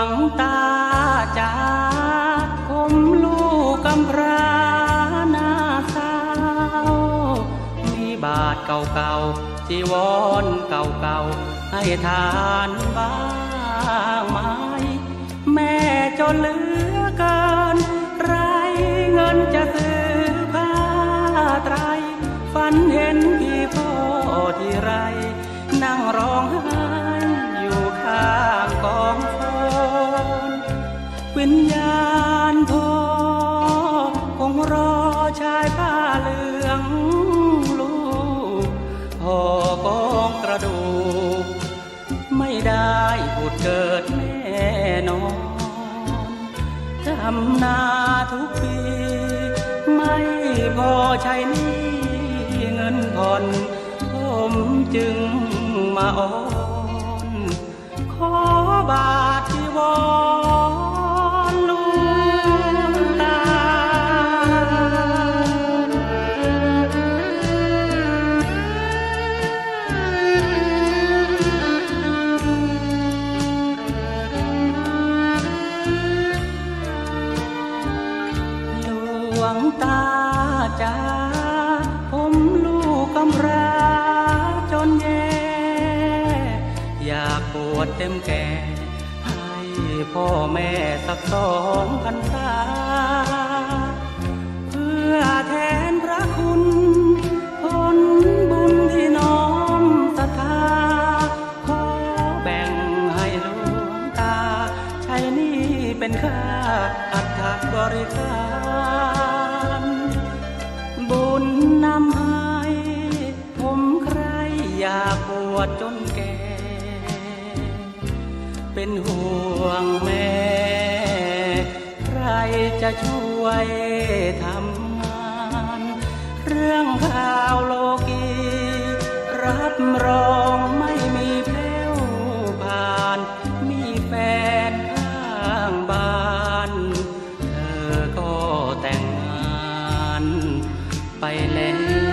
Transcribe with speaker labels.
Speaker 1: ลังตาจา้ามลูกกำพรานาสาวมีบาทเก่าๆจีวรเก่าๆ ให้ทานบ้างไหมแม่จนเหลือเกินไรเงินจะซื้อผ้าไตร ฝันเห็นพี่พ่อที่ไร นั่งร้องไห้ ณพ่อคงรอชายผ้าเหลืองลูกพ่อกองกระดูก ไม่ได้ผุดเกิดแน่นอนทำนาทุกปี ไม่พอใช้หนี้เงินผ่อนผมจึงมาอ้อน ขอบาทที่วอน งตาจ้าผมลูกกำราจนแย่ อยากบวชเต็มแก่ ให้พ่อแม่สักสองพันษา เพื่อแทนพระคุณผลบุญที่น้อมศรัทธา ขอแบ่งให้หลวงตา ใช้นี่เป็นค่าอัฐบริการ บุญนำให้ผมใครอยากบวชจนแก่ เป็นห่วงแม่ ใครจะช่วยทำงาน เรื่องข่าวโลกี ไปแล้ว